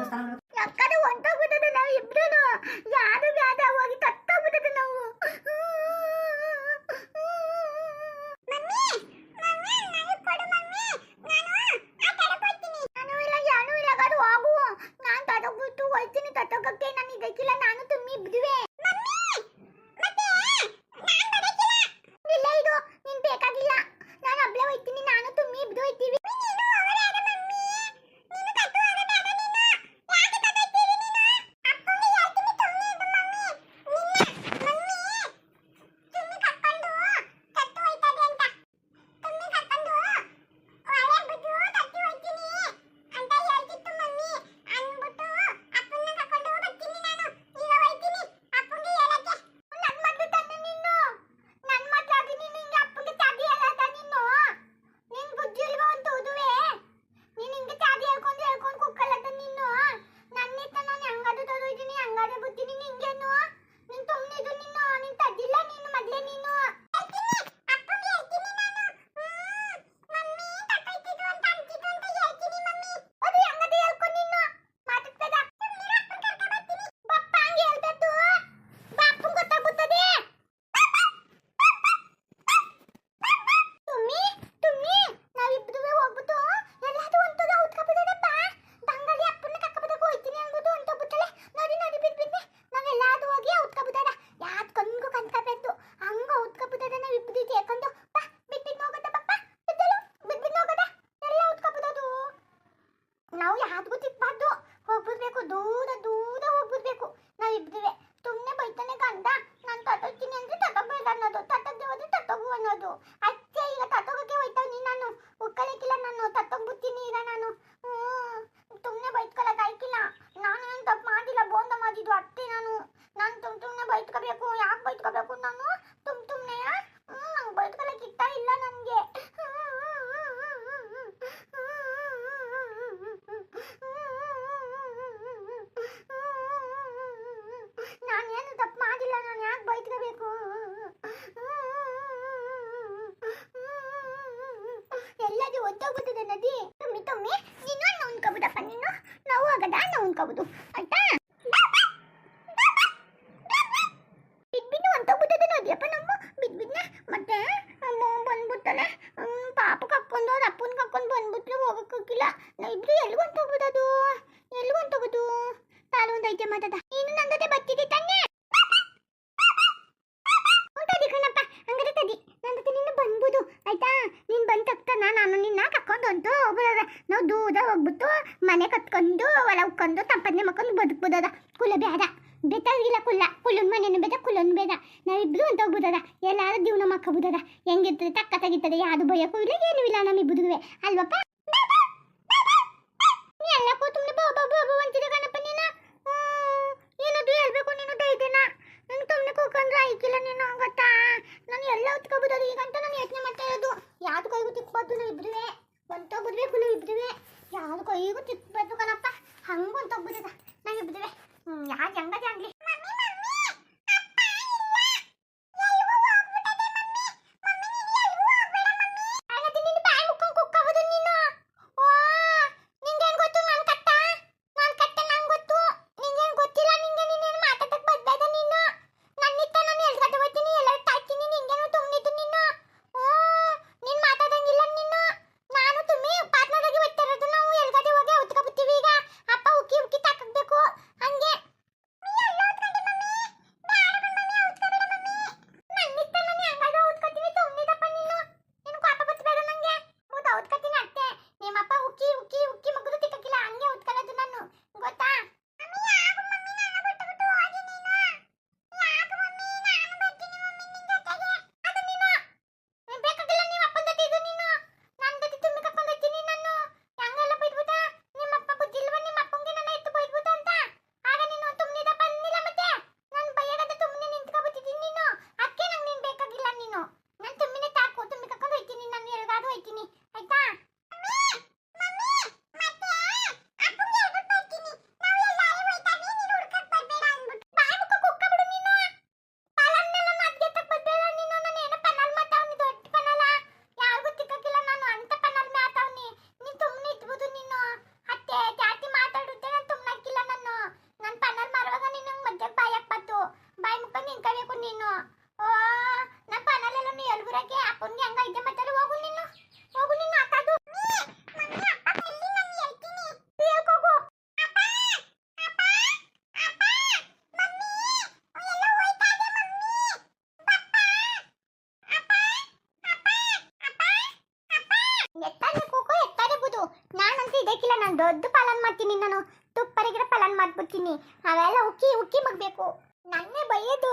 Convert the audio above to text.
todos estábamos ನಾವು ಯಾವ್ದು ಎಲ್ಲದು ಒದ್ದೋಗ್ಬಿಟ್ಟಿದೆ ನದಿ. ತುಂಬಿ ತುಂಬಿ ನೀನು ಅನ್ನ ಉಣ್ಕೊಬಿಡಪ್ಪ, ನೀನು ನಾವು ಆಗದ, ಅನ್ನ ಉಣ್ಕೊಬೋದು. ಆಯ್ತಾ? ಬಿದ್ಬಿಟ್ಟು ಹೊಂಟೋಗ್ಬಿಟ್ಟಿದೆ ನದಿಯಪ್ಪ ನಮ್ಮ. ಬಿದ್ಬಿದ್ನೆ ಮತ್ತೆ ಬಂದ್ಬಿಟ್ಟಲೆ ಪಾಪ ಕಕ್ಕೊಂಡು ಅವ್ರ ಅಪ್ಪನ ಕಕ್ಕೊಂಡು ಬಂದ್ಬಿಟ್ರೆ ಹೋಗಕ್ಕಾಗಿಲ್ಲ ನಾ ಇಬ್ರು ಎಲ್ಲಿಗೆ ಹೊಂಟೋಗ್ಬಿಡೋದು? ಎಲ್ಲಿಗೆ ಹೊಂಟೋಗೋದು? ತಾಳು ಒಂದೈತೆ ಮಾತಾಡ ನೀನು ನನ್ನ ಬತ್ತಿದೆ ತಾನೇ ತಡಿ ಕಣಪ್ಪ ಹಂಗಾರೆ ತಡಿ ನನ್ನ ಜೊತೆ ನೀನು ಬಂದ್ಬೋದು ಆಯ್ತಾ ನೀನು ಬಂದ ತಕ್ಷಣ ನಾನು ನಿನ್ನ ಕರ್ಕೊಂಡು ಅಂತೂ ನಾವು ದೂರ ಹೋಗ್ಬಿಟ್ಟು ಮನೆ ಕತ್ಕೊಂಡು ಒಳ ಉಕ್ಕೊಂಡು ತಂಪನೆ ಮಕ್ಕೊಂಡು ಬದುಕ್ಬೋದದ. ಕುಲ ಬೇಡ. ಬೆತ್ತಾಗಿಲ್ಲ ಕುಲ್ಲ ಕುಲ್ಲನ್ ಮನೆನೂ ಬೇಡ ಕುಲ್ಲನ್ ಬೇಡ. ನಾವಿಬ್ರು ಅಂತ ಹೋಗ್ಬೋದದ. ಎಲ್ಲಾರು ಜೀವನ ಮಾಡ್ಕೋಬೋದದ. ಹೆಂಗಿರ್ತದೆ ತಕ್ಕ ತೆಗಿತದೆ. ಯಾವುದು ಭಯಕ್ಕೂ ಇಲ್ಲ ಏನೂ ಇಲ್ಲ ನಮ್ಮಿಬ್ಬರಿಗೂ ಅಲ್ವಪ್ಪ? ಎಲ್ಲಕ್ಕೂ ಸುಮ್ಮನೆ ಬಾಬಾ ಬಾಬಾ ಅಂತಿದೆ ಕಣಪ್ಪ ನೀನು. ಹೇಳ್ಬೇಕು ಗೊತ್ತಾ? ನಾನು ಎಲ್ಲ ಹೊತ್ಕೊಬೋದು ಈಗಂತ ನಾನು ಯೋಚನೆ ಮಾಡ್ತಾ ಇರೋದು ಯಾವ್ದು ಕೈಗೂ ಇಬ್ರಿವೆ ಹೊಂಟೋಗ್ಬಿಡ್ಬೇಕು ನಾವು ಇಬ್ರುವೆ ಯಾವ್ದು ಕೈಗೂ ತಿಕ್ಬೇಕು ಕಣಪ್ಪ. ಹಂಗೆ ಎತ್ತಾನೆ ಕೋಕೋ ಎತ್ತಾನೆ ಬುದು ನಾನಂತೂ ಇದಕ್ಕಿಲ್ಲ, ನಾನು ದೊಡ್ಡ ಪಾಲನ್ ಮಾಡ್ತೀನಿ ನಾನು. ತುಪ್ಪರಿಗಿರ ಪಾಲನ್ ಮಾಡ್ಬಿಡ್ತೀನಿ. ಅವೆಲ್ಲ ಉಕ್ಕಿ ಉಕ್ಕಿ ಮಗ್ಬೇಕು. ನನ್ನೇ ಬೈಯೋದು.